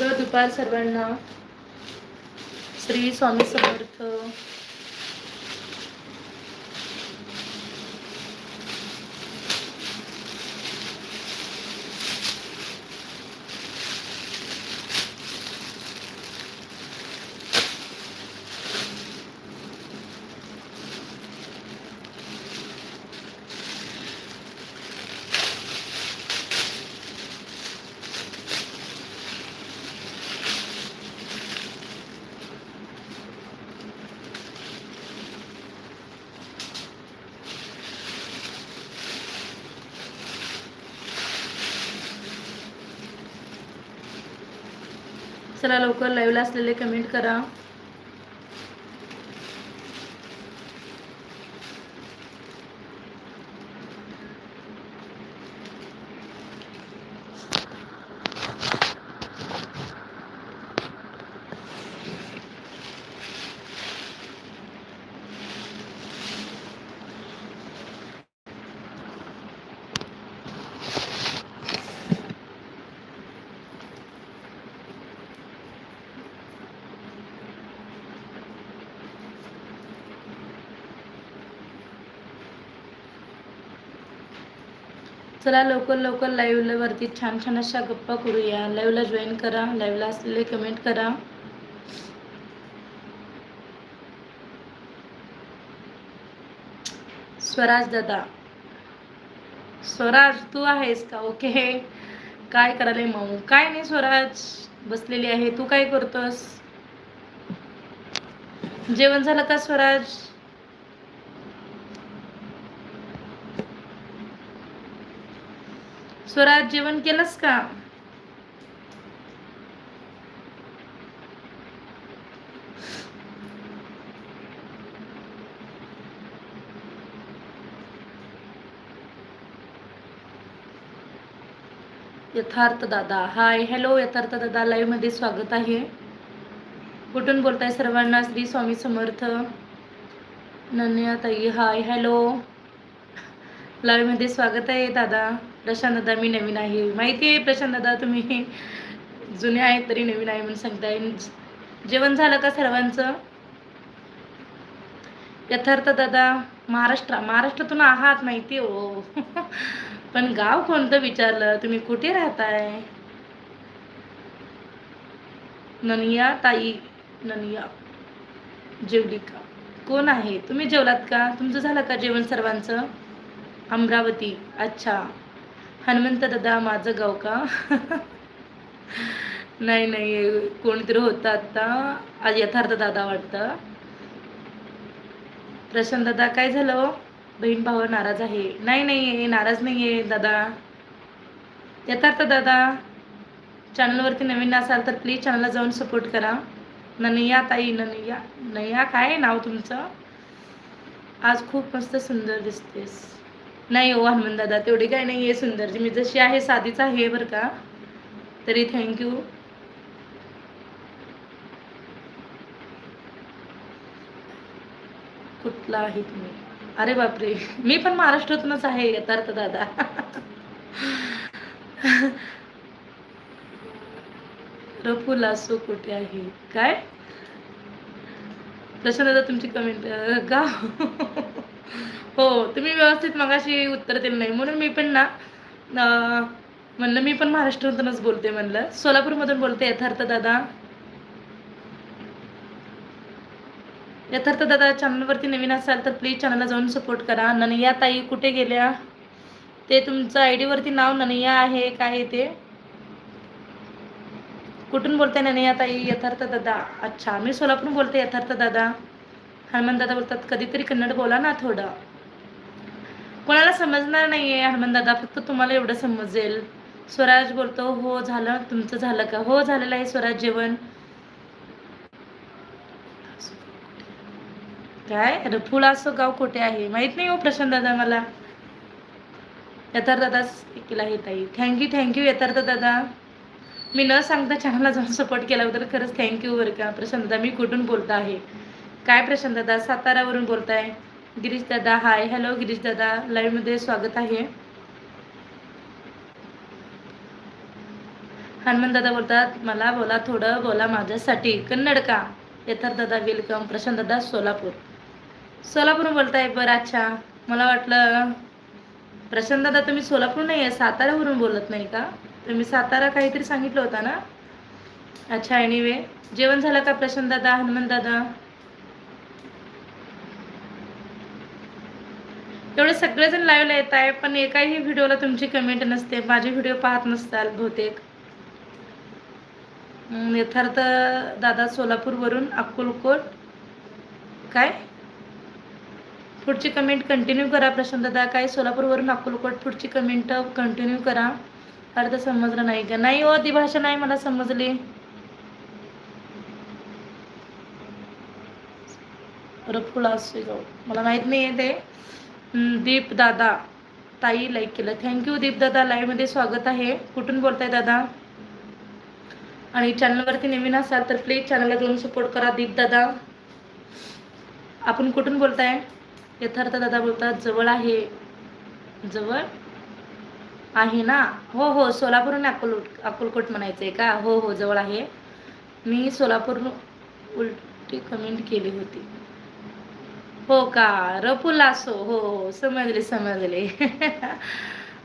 शुभ दुपार सर्वांना. श्री स्वामी समर्थ. चला लवकर लाईव्हला असलेले कमेंट करा. चला लवकर लवकर लाईव्हला वरती छान छान अशा गप्पा करूया. लाईव्हला जॉईन करा. लाईव्हला असलेले कमेंट करा. स्वराज दादा. स्वराज तू आहेस का? ओके काय करायला मऊ? काय नाही स्वराज. बसलेली आहे. तू काय करतोस? जेवण झालं का स्वराज? स्वराज जेवण केलंस का? यथार्थ दादा. हाय हॅलो यथार्थ दादा. लाईव्हमध्ये स्वागत आहे. कुठून बोलताय सर्वांना? श्री स्वामी समर्थ. नन्या ताई हाय हॅलो. लाईव्हमध्ये स्वागत आहे दादा. प्रशांत दादा मी नवीन आहे. माहिती आहे प्रशांत दादा तुम्ही जुने आहेत तरी नवीन आहे म्हणून सांगताय. जेवण झालं का सर्वांचं? यथार्थ दादा महाराष्ट्र महाराष्ट्रातून आहात माहिती हो. पण गाव कोणतं विचारलं? तुम्ही कुठे राहताय? ननिया ताई ननिया जेवली का कोण आहे? तुम्ही जेवलात का? तुमचं झालं का जेवण सर्वांचं? अमरावती. अच्छा. हनुमंत दादा माझं गाव का? नाही नाही. कोणीतरी होतं आत्ता. आज यथार्थ दादा वाटतं. प्रशांत दादा काय झालं हो? बहीण भाऊ नाराज आहे. नाही नाही. नाराज नाही आहे दादा. यथार्थ दादा चॅनलवरती नवीन असाल तर प्लीज चॅनलला जाऊन सपोर्ट करा. ननया ताई ननया नया काय आहे नाव तुमचं? आज खूप मस्त सुंदर दिसतेस. नाही हो हनुमान दादा तेवढी काय नाही आहे सुंदरजी. मी जशी आहे साधीच आहे बरं का. तरी थँक्यू कुठला आहे तुम्ही? अरे बापरे. मी पण महाराष्ट्रातूनच आहे यथार्थ दादा. रफू लासो कुठे आहे? काय? प्रश्न दादा तुमची कमेंट का? हो तुम्ही व्यवस्थित मगाशी उत्तर दिलं नाही. म्हणून मी पण ना म्हणलं मी पण महाराष्ट्रातूनच बोलते म्हणलं. सोलापूरमधून बोलते यथार्थ दादा. यथार्थ दादा चॅनलवरती नवीन असाल तर प्लीज चॅनलला जाऊन सपोर्ट करा. ननया ताई कुठे गेल्या? ते तुमचं आय डीवरती नाव ननया आहे काय आहे ते? कुठून बोलते ननिया ताई? यथार्थ दादा. अच्छा मी सोलापूरून बोलते यथार्थ दादा. हनुमान दादा बोलतात कधीतरी कन्नड बोला ना थोडं. कोणाला समजणार नाही आहे हनुमान दादा फक्त तुम्हाला एवढं समजेल. स्वराज बोलतो हो झालं. तुमचं झालं का? हो झालेलं आहे स्वराज जेवण. काय? रफुल असं गाव कुठे आहे? माहीत नाही हो प्रशांत दादा मला. यथार्थ दादा केला आहे ताई. थँक्यू थँक्यू यथार्थ दादा. मी न सांगता चॅनलला जाऊन सपोर्ट केल्याबद्दल खरंच थँक्यू बरं का. प्रशांत दादा मी कुठून बोलत आहे? काय प्रशांत दादा? सातारावरून बोलताय. गिरीश दादा हाय हॅलो गिरीश दादा. लाईव्हमध्ये स्वागत आहे. हनुमान दादा बोलतात मला बोला थोडं बोला माझ्यासाठी. कन्नड का यथार्थ दादा वेलकम प्रशांत दादा सोलापूर. सोलापूर बोलताय बरं अच्छा. मला वाटलं प्रशांत दादा तुम्ही सोलापूर नाही आहे साताऱ्यावरून बोलत नाही का? तुम्ही सातारा काहीतरी सांगितलं होता ना? अच्छा एनिवे जेवण झालं का प्रशांत दादा हनुमान दादा? एवढे सगळेजण लाईव्हला येत आहे पण एकाही व्हिडिओला तुमची कमेंट नसते. माझे व्हिडिओ पाहत नसताल बहुतेक. यथार्थ दादा सोलापूरवरून अक्कलकोट. काय? पुढची कमेंट कंटिन्यू करा प्रशांत दादा. काय सोलापूरवरून अक्कलकोट पुढची कमेंट कंटिन्यू करा. अर्थ समजलं नाही का? नाही हो ती भाषा नाही मला समजली. रफुला असेगाव मला माहीत नाही आहे ते. दीपदादा ताई लाईक केलं. थँक्यू दीपदादा लाईव्हमध्ये स्वागत आहे. कुठून बोलताय दादा? आणि चॅनलवरती नवीन असाल तर प्लीज चॅनलला जाऊन सपोर्ट करा दीपदादा आपण कुठून बोलताय? यथार्थ दादा बोलतात जवळ आहे. जवळ? आहे ना? हो हो सोलापूरहून अकोलकोट अकोलकोट म्हणायचं आहे का? हो हो जवळ आहे. मी सोलापूर उलटी कमेंट केली होती. हो का? रपुलासो हो हो. समजले समजले.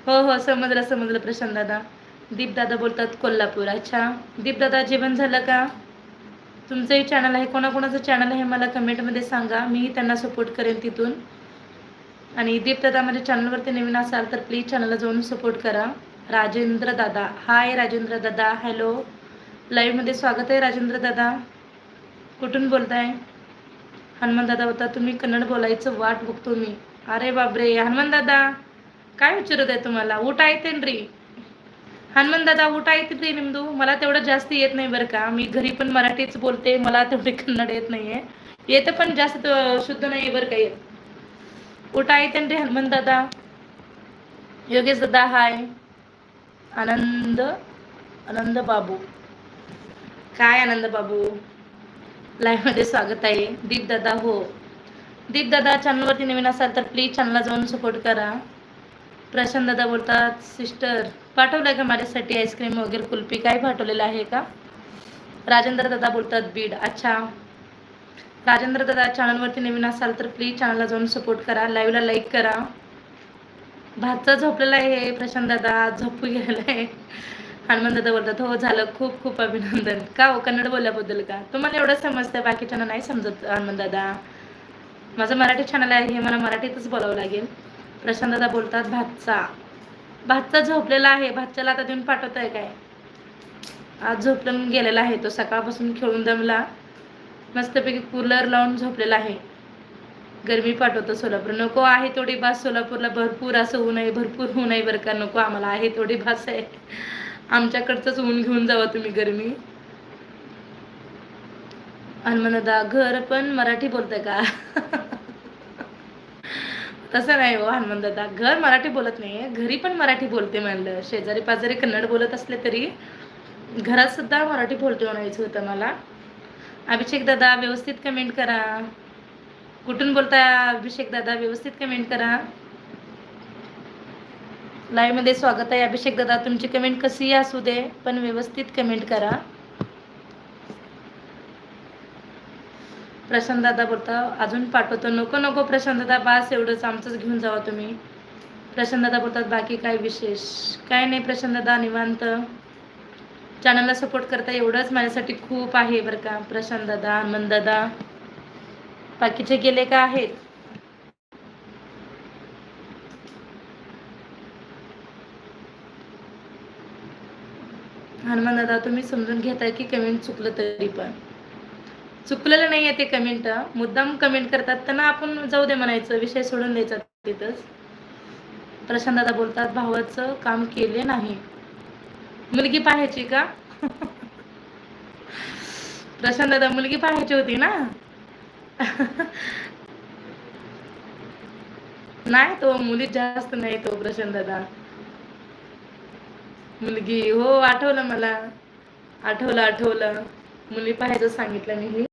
हो हो. समजलं समजलं प्रशांत दादा. दीपदादा बोलतात कोल्हापूर. अच्छा. दीपदादा जेवण झालं का? तुमचंही चॅनल आहे. कोणाकोणाचं चॅनल आहे मला कमेंटमध्ये सांगा. मीही त्यांना सपोर्ट करेन तिथून. आणि दीपदादा माझ्या चॅनलवरती नवीन असाल तर प्लीज चॅनलला जाऊन सपोर्ट करा. राजेंद्र दादा. हाय राजेंद्र दादा. हॅलो लाईव्हमध्ये स्वागत आहे राजेंद्र दादा. कुठून बोलताय? हनुमानदादा होता तुम्ही कन्नड बोलायचं वाट बघतो मी. अरे बापरे हनुमानदादा काय विचारत आहे तुम्हाला? ऊट री हनुमानदादा येते रे निमदू मला तेवढं जास्त येत नाही बरं का. मी घरी पण मराठीच बोलते मला तेवढे कन्नड येत नाही आहे येतं पण जास्त शुद्ध नाही बरं का येत. ऊट रे हनुमानदादा. योगेश दादा हाय. आनंद आनंद बाबू. काय आनंद बाबू? लाईव्हमध्ये स्वागत आहे. दीप दादा हो. दीप दादा चॅनलवरती नवीन असाल तर प्लीज चॅनलला जाऊन सपोर्ट करा. प्रशांत दादा बोलतात सिस्टर पाठवलं का माझ्यासाठी आईस्क्रीम वगैरे कुल्फी? काय पाठवलेलं आहे का? राजेंद्र दादा बोलतात बीड. अच्छा. राजेंद्र दादा चॅनलवरती नवीन असाल तर प्लीज चॅनलला जाऊन सपोर्ट करा. लाईव्हला लाईक करा. भातचा झोपलेला आहे प्रशांत दादा. झोपू गेलेला आहे. दादा बोलतात हो झालं. खूप खूप अभिनंदन. का हो? कन्नड बोलल्याबद्दल का? तुम्हाला एवढं समजतं बाकीच्यांना नाही समजत हनुमान दादा. माझं मराठी चॅनल आहे हे मला मराठीतच बोलावं लागेल. प्रशांत दादा बोलतात भातचा. भातचा झोपलेला आहे भातच्याला आता देऊन पाठवत आहे काय? आज झोपलं गेलेला आहे तो सकाळपासून खेळून दमला. मस्तपैकी कूलर लावून झोपलेला आहे. गरमी पाठवतो सोलापूर. नको आहे तेवढी भास सोलापूरला. भरपूर असं ऊन आहे भरपूर ऊन आहे बरं का. नको आम्हाला आहे तेवढी भास आहे आमच्याकडचंच ऊन घेऊन जावा तुम्ही गरमी. हनुमानदा घर पण मराठी बोलतंय का? तसं नाही हो हनुमान दादा घर मराठी बोलत नाही घरी पण मराठी बोलते म्हणलं. शेजारी पाजारी कन्नड बोलत असले तरी घरात सुद्धा मराठी बोलते म्हणायचं होतं मला. अभिषेक दादा व्यवस्थित कमेंट करा. कुठून बोलताय अभिषेक दादा? व्यवस्थित कमेंट करा. लाईव्हमध्ये स्वागत आहे. अभिषेक दादा तुमची कमेंट कशी असू दे पण व्यवस्थित कमेंट करा. प्रशांत दादा बोलता अजून पाठवतो. नको नको प्रशांत दादा बास एवढंच. आमचंच घेऊन जावा तुम्ही. प्रशांत दादा बोलतात बाकी काय विशेष? काय नाही प्रशांत दादा निवांत. चॅनलला सपोर्ट करता एवढंच माझ्यासाठी खूप आहे बरं का प्रशांत दादा हनुमान दादा. बाकीचे गेले का आहेत? हनुमान दादा तुम्ही समजून घेताय की कमेंट चुकलं तरी पण. चुकलेलं नाही आहे ते कमेंट मुद्दाम कमेंट करतात त्यांना आपण जाऊ दे म्हणायचं विषय सोडून द्यायचा तिथंच. प्रशांत दादा बोलतात भावाचं काम केले नाही. मुलगी पाहायची का? प्रशांत दादा मुलगी पाहायची होती ना? नाही तो मुली जास्त नाही तो प्रशांत दादा मुलगी हो आठवलं मला. आठवलं आठवलं. मुली पाहायचं सांगितलं मी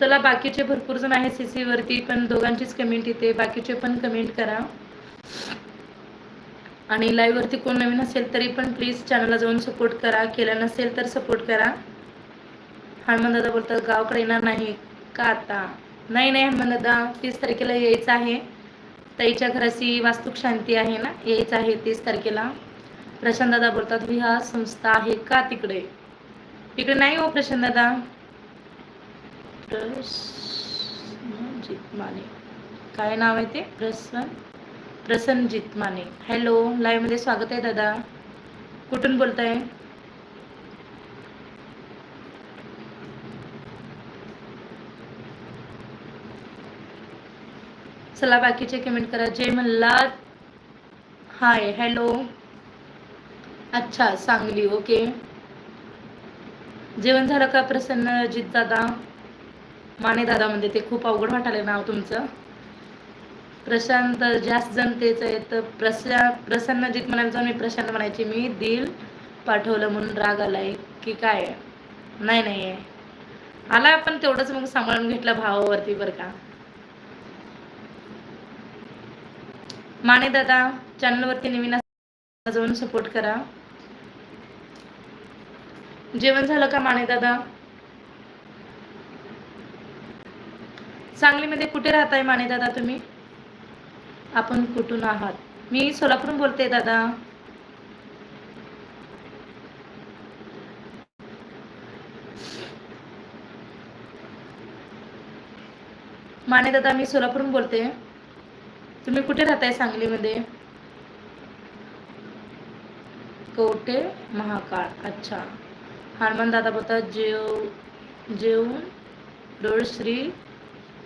चला बाकीचे भरपूर जण आहेत सी सी वरती पण दोघांचीच कमेंट येते. बाकीचे पण कमेंट करा. आणि लाईव्हवरती कोण नवीन असेल तरी पण प्लीज चॅनलला जाऊन सपोर्ट करा. केला नसेल तर सपोर्ट करा. हनुमान दादा बोलतात गावाकडे येणार नाही का आता? नाही नाही हनुमान दादा तीस तारखेला यायचं आहे. ताईच्या घराची वास्तुक शांती आहे ना? यायचं आहे तीस तारखेला. प्रशांत दादा बोलतात विहा संस्था आहे का तिकडे? तिकडे नाही हो प्रशांत दादा प्रसन्नजित माने. काय नाव आहे ते? प्रसन्न प्रसन्नजित माने. हॅलो लाईव्हमध्ये स्वागत आहे दादा. कुठून बोलताय? चला बाकीचे कमेंट करा. जय मल्हार हाय हॅलो अच्छा सांगली ओके जेवण झालं का प्रसन्न दादा? माने दादा म्हणजे ते खूप अवघड वाटायला नाव तुमचं. प्रशांत जास्त जनतेचं आहे तर प्रशा प्रसन्नजित म्हणायला जाऊन मी प्रशांत म्हणायची. मी दिल पाठवलं म्हणून राग आलाय. की काय? नाही नाही आहे आला पण तेवढंच मग सांभाळून घेतलं भावावरती बरं का. माने दादा चॅनलवरती नवीन जाऊन सपोर्ट करा. जेवण झालं का माने दादा? सांगलीमध्ये कुठे राहताय माने दादा तुम्ही? आपण कुठून आहात? मी सोलापूरून बोलते दादा. माने दादा मी सोलापूरून बोलते. तुम्ही कुठे राहताय सांगलीमध्ये? कोटे महाकाळ. अच्छा. हनुमान दादा बोलतात जेव जेवून रोड श्री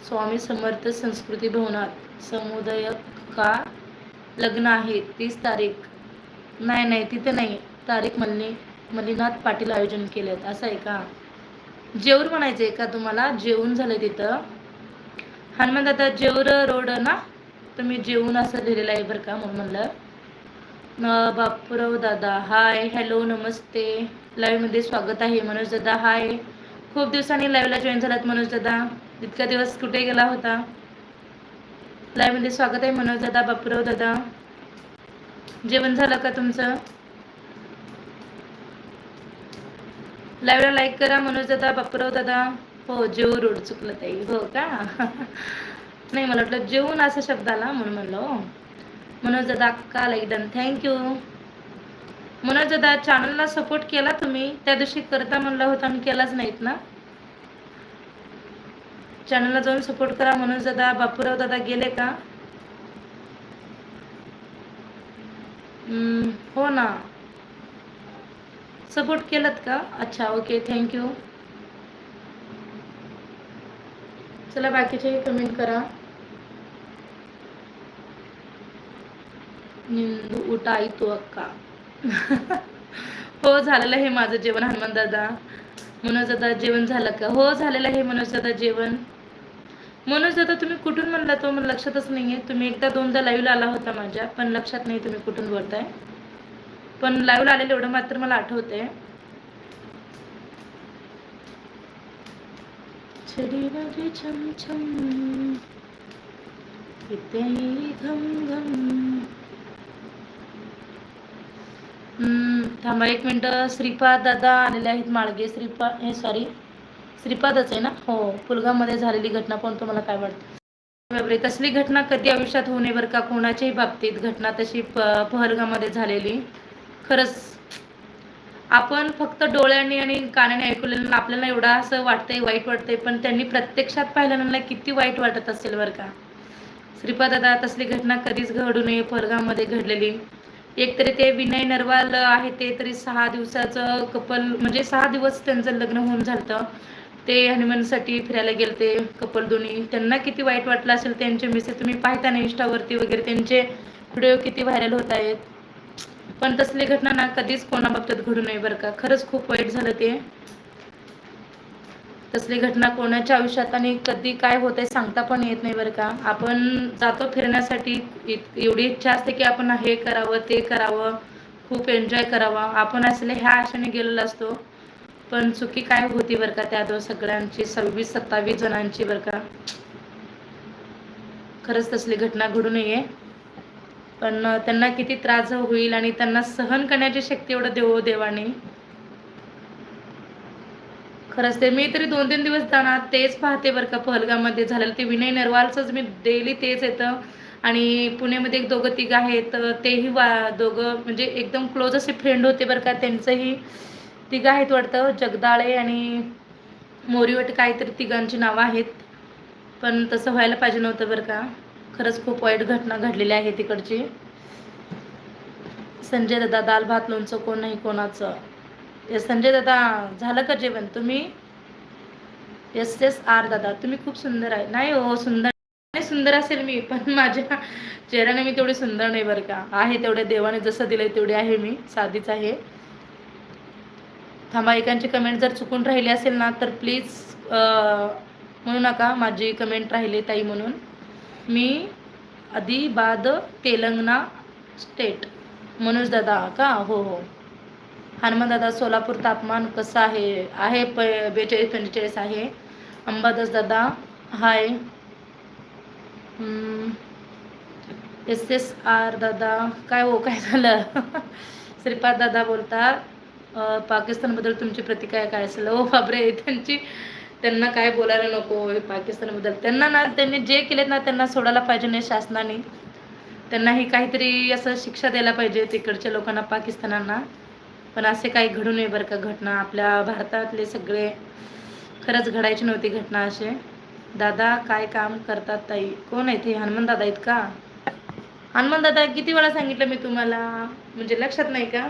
स्वामी समर्थ संस्कृती भवनात. समुदाय का लग्न आहे? तीस तारीख. नाही नाही तिथे नाही. तारीख मल्ली मल्लीनाथ पाटील आयोजन केलेत. असं आहे का? जेऊर म्हणायचं आहे का तुम्हाला? जेवून झालं तिथं. हनुमान दादा जेऊर रोड ना? तुम्ही जेवून असं लिहिलेलं आहे बरं का म्हणून म्हणलं. बापूराव दादा हाय हॅलो नमस्ते. लाईव्हमध्ये स्वागत आहे मनोज दादा हाय खूप दिवसांनी लाईव्हला जॉईन झालात मनोज दादा. इतका दिवस कुठे गेला होता? लाईव्हमध्ये स्वागत आहे मनोज दादा बापूराव दादा. जेवण झालं का तुमचं? लाईव्हला लाईक करा मनोज दादा बापूराव दादा. हो जेव रोड चुकलं ताई. हो का? नाही मला वाटलं जेवून असा शब्द आला म्हणून म्हणलं हो. मनोज दादा अक्का लाईक डन थँक्यू मनोज दादा चॅनलला सपोर्ट केला तुम्ही. त्या दिवशी करता म्हणला होता मी केलाच नाहीत ना. चॅनलला जाऊन सपोर्ट करा. मनोज दादा बापूराव दादा गेले का? हो ना. सपोर्ट केलात का? अच्छा ओके थँक्यू चला बाकीचे कमेंट करा. निंदू उठाई तो अक्का. हो झालेलं आहे माझं जेवण हनुमान दादा. मनोज दादा जेवण झालं का? हो झालेलं आहे मनोज दादा जेवण. मनोज दादा तुम्ही कुठून म्हणला तो? मला लक्षातच नाहीये. तुम्ही एकदा दोनदा लाईव्हला आला होता माझ्या पण लक्षात नाही तुम्ही कुठून बोलताय. पण लाईव्हला आलेलं एवढं मात्र मला आठवत आहे छम छम घम घम थांबा एक मिनटं. श्रीपाद दादा आलेले आहेत माळगे. श्रीपाद हे सॉरी श्रीपादच आहे ना? हो पुलगामध्ये झालेली घटना पण तुम्हाला काय वाटतं? बापरे तसली घटना कधी आयुष्यात होऊ नये बरं का? कोणाच्याही बाबतीत घटना तशी प पहलगामध्ये झालेली. खरंच आपण फक्त डोळ्यांनी आणि कानाने ऐकलेलं आपल्याला एवढा असं वाटतंय वाईट वाटतंय पण त्यांनी प्रत्यक्षात पाहिल्यानं किती वाईट वाटत असेल बरं का? श्रीपाद दादा तसली घटना कधीच घडू नये. पहलगामध्ये घडलेली. एक तरी ते विनय नरवाल आहे ते तरी सहा दिवसाचं कपल म्हणजे सहा दिवस त्यांचं लग्न होऊन झालं ते हनुमानसाठी फिरायला गेलते कपल दोन्ही. त्यांना किती वाईट वाटलं असेल त्यांचे मिसेस तुम्ही पाहता ना इंस्टावरती वगैरे त्यांचे व्हिडिओ किती व्हायरल होत आहेत. पण तसली घटना ना कधीच कोणाबाबतीत घडू नये बरं का. खरंच खूप वाईट झालं ते. कसली घटना कोणाच्या आयुष्यात आणि कधी काय होत आहे सांगता पण येत नाही बरं का. आपण जातो फिरण्यासाठी एवढी इच्छा असते की आपण हे करावं ते करावं खूप एन्जॉय करावा. आपण असले ह्या आशेने गेलेलो असतो पण चुकी काय होती बरं का त्या दो सगळ्यांची सव्वीस सत्तावीस जणांची बरं का. खरंच तसली घटना घडू नये. पण त्यांना किती त्रास होईल आणि त्यांना सहन करण्याची शक्ती एवढं देव देवाने. खरंच ते मी तरी दोन तीन दिवस जाणार तेच पाहते बरं का पहलगाममध्ये झालेलं ते विनय नरवालचंच मी डेली तेच येतं. आणि पुण्यामध्ये एक दोघं तिघं आहेत तेही वा दोघं म्हणजे एकदम क्लोज असे फ्रेंड होते बरं का त्यांचंही तिघं आहेत वाटतं जगदाळे आणि मोरीवट काहीतरी तिघांची नावं आहेत. पण तसं व्हायला पाहिजे नव्हतं बरं का. खरंच खूप वाईट घटना घडलेली आहे तिकडची. संजय दादा दाल भात लोणचं कोण नाही कोणाचं? ते संजय दादा झालं का जेवण? तुम्ही? येस येस आर दादा तुम्ही खूप सुंदर आहे. नाही हो सुंदर नाही सुंदर असेल मी पण माझ्या चेहऱ्याने मी तेवढी सुंदर नाही बरं का. आहे तेवढे देवाने जसं दिलंय तेवढी आहे मी साधीच आहे. थांबा एकांची कमेंट जर चुकून राहिली असेल ना तर प्लीज म्हणू नका माझी कमेंट राहिली ताई म्हणून. मी अदिबाद तेलंगणा स्टेट मनोज दादा का? हो हो. हनुमानदादा सोलापूर तापमान कसं आहे? आहे प बेचाळीस पंचेचाळीस आहे. अंबादास दादा हाय. एस एस आर दादा काय हो काय झालं? श्रीपाद दादा बोलतात पाकिस्तानबद्दल तुमची प्रतिक्रिया काय असेल? हो बाबरे त्यांची त्यांना काय बोलायला नको पाकिस्तानबद्दल. त्यांना ना त्यांनी जे केलेत ना त्यांना सोडायला पाहिजे नाही शासनाने. त्यांनाही काहीतरी असं शिक्षा द्यायला पाहिजे तिकडच्या लोकांना पाकिस्तानांना. पण असे काही घडू नये बरं का घटना. आपल्या भारतातले सगळे खरंच घडायची नव्हती घटना असे. दादा काय काम करतात ताई? कोण आहेत हे हनुमान दादा आहेत का? हनुमान दादा किती वेळा सांगितलं मी तुम्हाला? म्हणजे लक्षात नाही का?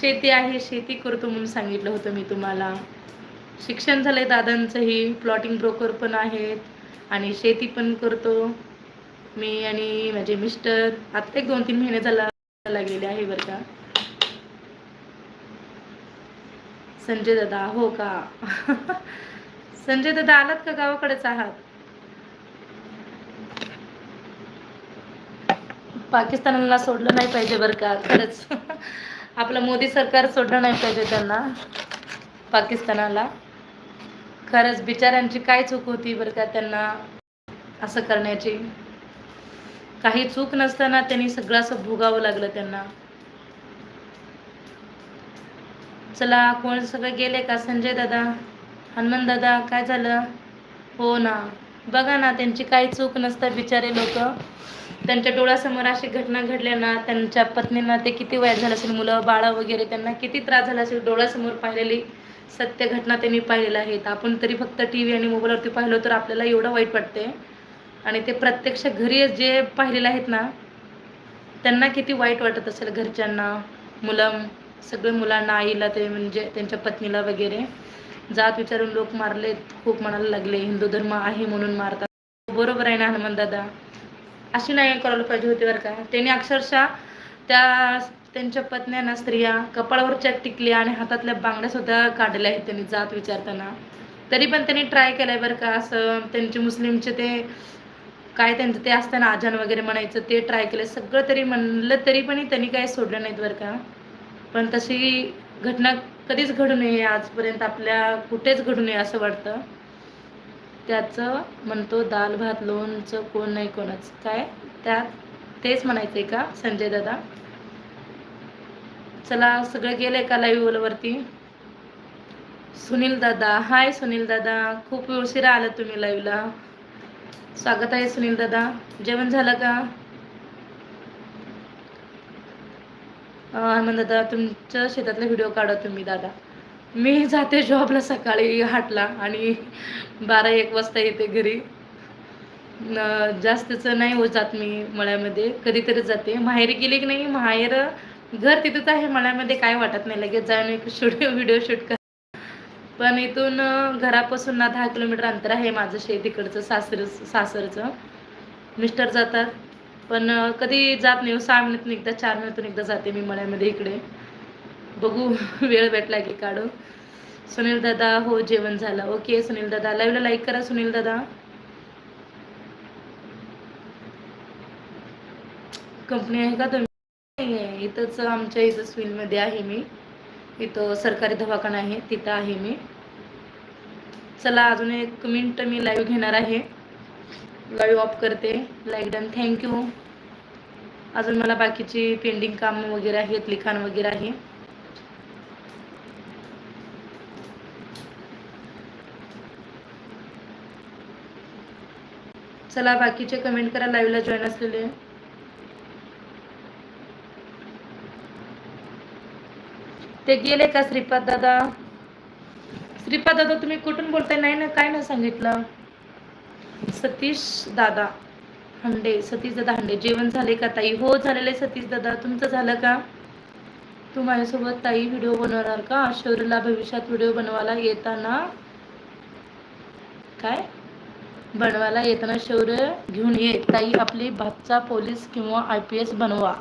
शेती आहे शेती करतो म्हणून सांगितलं होतं मी तुम्हाला. शिक्षण झालंय दादांचंही. प्लॉटिंग ब्रोकर पण आहेत. आणि शेती पण करतो. मी आणि माझे मिस्टर. आत्ता एक दोन तीन महिने झाला गेले आहे बरं का. संजय दादा हो का? संजय दादा आलात का गावाकडेच आहात? पाकिस्तानाला सोडलं नाही पाहिजे बरं का खरंच. आपलं मोदी सरकार सोडलं नाही पाहिजे त्यांना पाकिस्तानाला. खरंच बिचाऱ्यांची काय चूक होती बरं का त्यांना असं करण्याची? काही चूक नसताना त्यांनी सगळं असं भोगावं लागलं त्यांना. चला कोण सगळं गेले का? संजय दादा हनुमान दादा काय झालं? हो ना. बघा ना त्यांची काही चूक नसतं बिचारे लोक. त्यांच्या डोळ्यासमोर अशी घटना घडल्या ना त्यांच्या पत्नींना ते किती वाईट झालं असेल मुलं बाळं वगैरे त्यांना किती त्रास झाला असेल डोळ्यासमोर पाहिलेली सत्य घटना त्यांनी पाहिलेल्या आहेत आपण तरी फक्त टी व्ही आणि मोबाईलवरती पाहिलो तर आपल्याला एवढं वाईट वाटते आणि ते प्रत्यक्ष घरी जे पाहिलेले आहेत ना त्यांना किती वाईट वाटत असेल घरच्यांना मुलं सगळे मुलांना आईला ते म्हणजे त्यांच्या पत्नीला वगैरे जात विचारून लोक मारलेत खूप म्हणायला लागले. हिंदू धर्म आहे म्हणून मारतात. बरोबर आहे ना हनुमान दादा? अशी नाही करायला पाहिजे होती बरं का? त्यांनी अक्षरशः त्या त्यांच्या पत्न्यांना स्त्रिया कपाळावरच्या टिकल्या आणि हातातल्या बांगड्या सुद्धा काढल्या आहेत त्यांनी जात विचारताना. तरी पण त्यांनी ट्राय केलाय बरं का असं त्यांचे मुस्लिमचे ते काय त्यांचं ते असताना आजान वगैरे म्हणायचं ते ट्राय केलं सगळं तरी म्हणलं तरी पण त्यांनी काही सोडलं नाहीत बरं का? पण तशी घटना कधीच घडू नये आजपर्यंत आपल्या कुठेच घडू नये असं वाटतं. त्याचं म्हणतो दाल भात लोणचं कोण नाही कोणाच. काय? त्यात तेच म्हणायचं आहे का संजय दादा? चला सगळं गेलंय का लाईव्ह वरती? सुनील दादा हाय सुनील दादा. खूप उशिरा आला तुम्ही लाईव्हला स्वागत आहे सुनील दादा. जेवण झालं का? हनुमान दादा तुमच्या शेतातला व्हिडिओ काढा तुम्ही दादा. मी जाते जॉबला सकाळी हाटला आणि बारा एक वाजता येते घरी. जास्तच नाही होत जात मी मळ्यामध्ये कधीतरी जाते. माहेरी गेली की नाही माहेर घर तिथंच आहे मळ्यामध्ये काय वाटत नाही लगेच जाऊन एक शूट व्हिडिओ शूट कर. पण इथून घरापासून ना दहा किलोमीटर अंतर आहे माझं शेत इकडचं सासर सासरचं. मिस्टर जातात. पण कधी जात नाही हो, सहा मिनिटून एकदा चार मिनिटून एकदा जाते मी मळ्यामध्ये इकडे. बघू वेळ भेटला की काढू. सुनील दादा हो जेवण झालं. ओके सुनील दादा. लाईव्हला लाईक करा सुनील दादा. कंपनी आहे का तुम्ही? आहे. इथंच आमच्या इथं स्विलमध्ये आहे मी. इथं सरकारी दवाखाना आहे तिथं आहे मी. चला अजून एक मिनिट मी लाईव्ह घेणार आहे. लाईव्ह ऑफ करते. Like done. Thank you. अजून मला बाकीची पेंडिंग काम वगैरे आहेत लिखाण वगैरे आहे. चला बाकीचे कमेंट करा लाईव्हला जॉईन असलेले. ते गेले का श्रीपाद दादा? श्रीपाद दादा तुम्ही कुठून बोलताय? नाही ना काय ना सांगितलं. सतीश दादा. हंडे सतीश दादा हंडे जेवण झाले का ताई? हो झालेले सतीश दादा. तुमचं झालं का? तू माझ्यासोबत ताई व्हिडिओ बनवणार का? शौर्यला भविष्यात व्हिडिओ बनवायला येताना? काय? बनवायला येताना शौर्य घेऊन ये. ताई आपली भातचा पोलीस किंवा आय पी एस बनवा.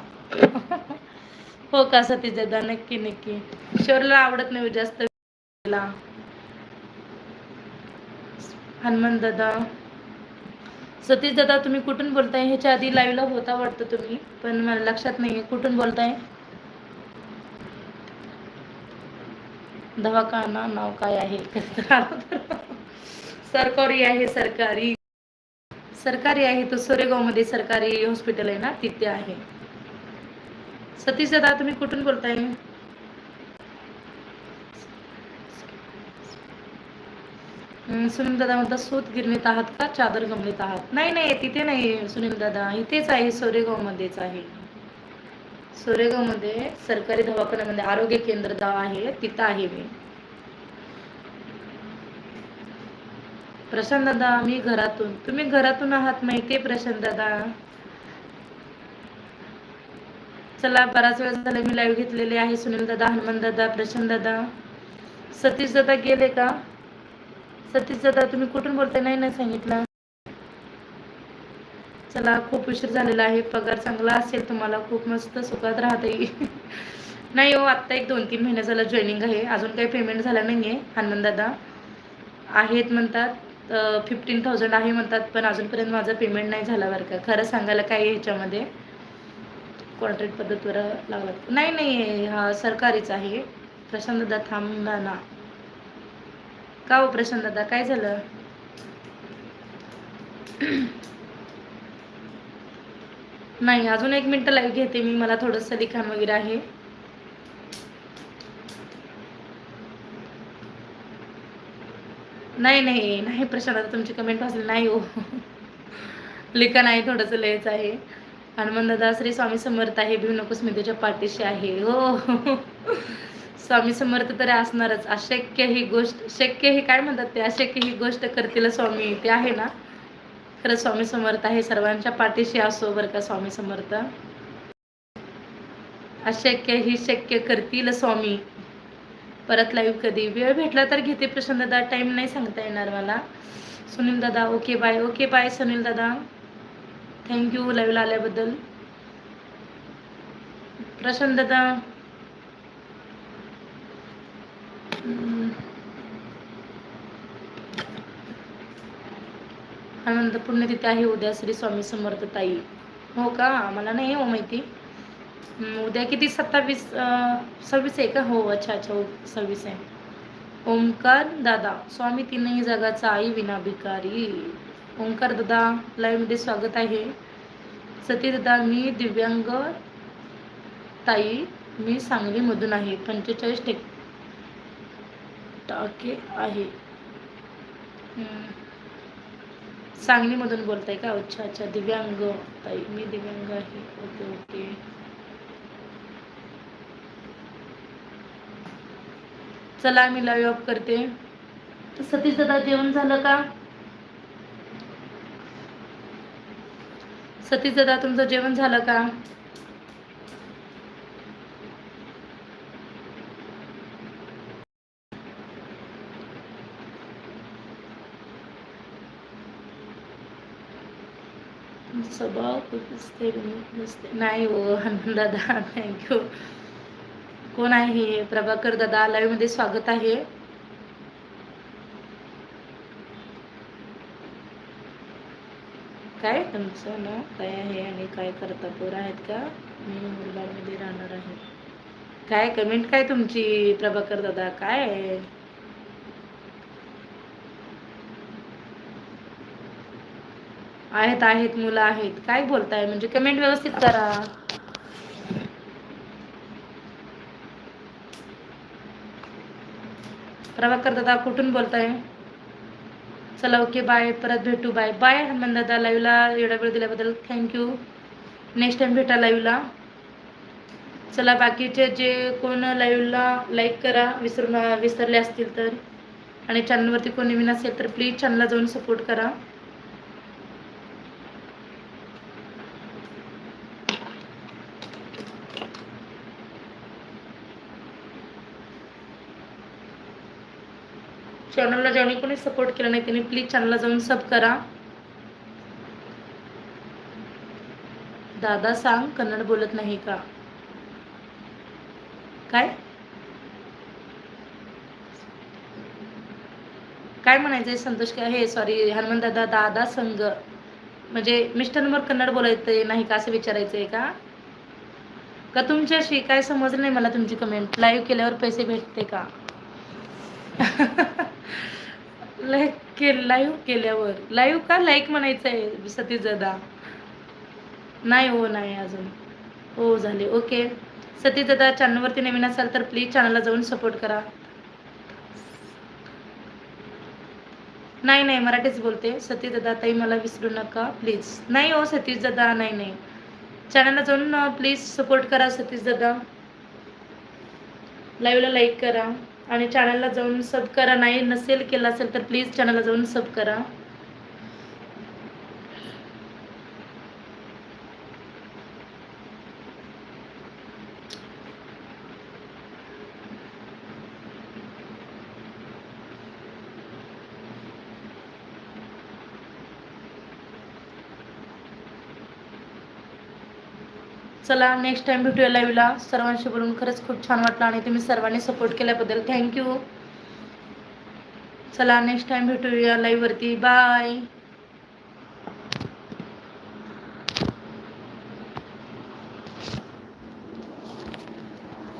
हो का सतीश दादा? नक्की नक्की. शौर्यला आवडत नाही जास्त हनुमान दादा. सतीश दादा तुम्ही कुठून बोलताय? ह्याच्या आधी लाईव्हला होता वाटतं तुम्ही पण मला लक्षात नाहीये. कुठून बोलताय? दवाखाना नाव काय आहे? सरकारी आहे सरकारी. सरकारी आहे तो सोरेगावमध्ये सरकारी हॉस्पिटल आहे ना? तिथे आहे. सतीश दादा तुम्ही कुठून बोलताय? सुनील दादा म्हणतात सूत गिरणीत आहात का? चादर गमलीत आहात. नाही नाही तिथे नाही सुनील दादा. इथेच आहे सोरेगाव मध्येच आहे. सोरेगावमध्ये सरकारी दवाखान्यामध्ये आरोग्य केंद्र दावा आहे तिथं आहे मी. प्रशांत दादा मी घरातून. तुम्ही घरातून आहात माहितीये प्रशांत दादा. चला बराच वेळ झाला मी लाईव्ह घेतलेले आहे सुनील दादा हनुमान दादा प्रशांत दादा. सतीश दादा गेले का? सतीश दादा तुम्ही कुठून बोलताय? नाही ना सांगितलं. चला खूप उशीर झालेला आहे. पगार चांगला असेल तुम्हाला खूप मस्त सुखात राहते. नाही हो आत्ता एक दोन तीन महिने झालं जॉईनिंग आहे. अजून काही पेमेंट झालं नाही आहे हनुमान दादा. आहेत म्हणतात फिफ्टीन थाउजंड आहे म्हणतात पण अजूनपर्यंत माझं पेमेंट नाही झाला बरं का. खरं सांगायला काय आहे ह्याच्यामध्ये? कॉन्ट्रॅक्ट पद्धतीवर लागला. नाही नाही हा सरकारीच आहे. प्रशांत दादा थांबला ना. का हो प्रशांत दादा? काय झालं? नाही अजून एक मिनटं लाईव्ह घेते मी. मला थोडंसं लिखाण वगैरे आहे. नाही नाही नाही प्रशांत आता तुमची कमेंट वाचली नाही हो. लिखाण आहे थोडंसं लिहायचं आहे. हनुमान दादा श्री स्वामी समर्थ आहे भिव नको स्मितेच्या पाठीशी आहे. हो. स्वामी समर्थ तरी असणारच. अशक्य ही गोष्ट शक्य ही काय म्हणतात ते? अशक्य ही गोष्ट करतील स्वामी. ते आहे ना? खरं स्वामी समर्थ आहे. सर्वांच्या पाठीशी असो बरं का स्वामी समर्थ. अशक्य ही शक्य करतील स्वामी. परत लाईव्ह कधी? वेळ भेटला तर घेते प्रशांत दादा टाईम नाही सांगता येणार मला. सुनील दादा okay bye okay bye Sunil दादा. थँक्यू लाईव्हला आल्याबद्दल. प्रशांत दादा आनंद पुण्यतिथी आहे उद्या श्री स्वामी समर्थ ताई. हो का? मला नाही हो माहिती. उद्या किती? सत्तावीस सव्वीस आहे का? हो अच्छा अच्छा सव्वीस आहे. ओंकार दादा स्वामी तीनही जगाचा आई विना भिकारी ओंकार दादा लाईव्हमध्ये स्वागत आहे. सती दादा मी दिव्यांग ताई मी सांगलीमधून आहे. पंचेचाळीस टेक टाके आहे. सांगलीमधून बोलताय का? अच्छा अच्छा. दिव्यांग ताई. मी दिव्यांग आहे. Okay okay. चला मी लाईव्ह ऑफ करते. सतीश दादा जेवण झालं का? सतीश दादा तुमचं जेवण झालं का? स्वभाव खूप असते नाही हो हनुमान दादा थँक्यू कोण आहे प्रभाकर दादा लाईव्हमध्ये स्वागत आहे. काय तुमचं नाव काय आहे आणि काय करता? पोर आहेत का? मी मुरबाडमध्ये राहणार आहे. काय कमेंट काय तुमची प्रभाकर दादा? काय आहेत आहेत मुलं आहेत. काय बोलताय? म्हणजे कमेंट व्यवस्थित करा. प्रभाकर दादा कुठून बोलताय? चला ओके बाय परत भेटू बाय बाय हनुमान दादा लाईव्हला एवढा वेळ दिल्याबद्दल थँक्यू नेक्स्ट टाइम भेटा लाईव्हला चला बाकीचे जे कोण लाईव्हला लाईक करा विसरून विसरले असतील तर. आणि चॅनलवरती कोणी नसेल तर प्लीज चॅनलला जाऊन सपोर्ट करा. चॅनलला ज्याने कोणी सपोर्ट केला नाही त्यांनी प्लीज चॅनलला जाऊन सब करा. दादा सांग कन्नड बोलत नाही का? काय? काय म्हणायचंय संतोष? का हे सॉरी हनुमान दादा दादा संघ. म्हणजे मिस्टरवर कन्नड बोलायचं नाही का असं विचारायचंय का? का तुमच्याशी काय समजलं नाही मला तुमची कमेंट लाईव्ह केल्यावर पैसे भेटते का? लाईक के लाईव्ह केल्यावर. लाईव्ह का लाईक म्हणायचं आहे सतीश दादा नाही हो नाही अजून. हो झाले. ओके सतीश दादा चॅनलवरती नवीन असाल तर प्लीज चॅनलला जाऊन सपोर्ट करा. नाही नाही मराठीच बोलते. सतीश दादा ताई मला विसरू नका प्लीज नाही हो सतीश दादा नाही. नाही चॅनलला जाऊन प्लीज सपोर्ट करा सतीश दादा लाईव्हला लाईक करा. आणि चॅनलला जाऊन सब करा. नाही नसेल केलं असेल तर प्लीज चॅनलला जाऊन सब करा. चला नेक्स्ट टाइम भेटूया लाईव्हला सर्वांशी बोलून खरंच खूप छान वाटलं आणि तुम्ही सर्वांनी सपोर्ट केल्याबद्दल थँक्यू चला नेक्स्ट टाइम भेटूया लाईव्हवरती बाय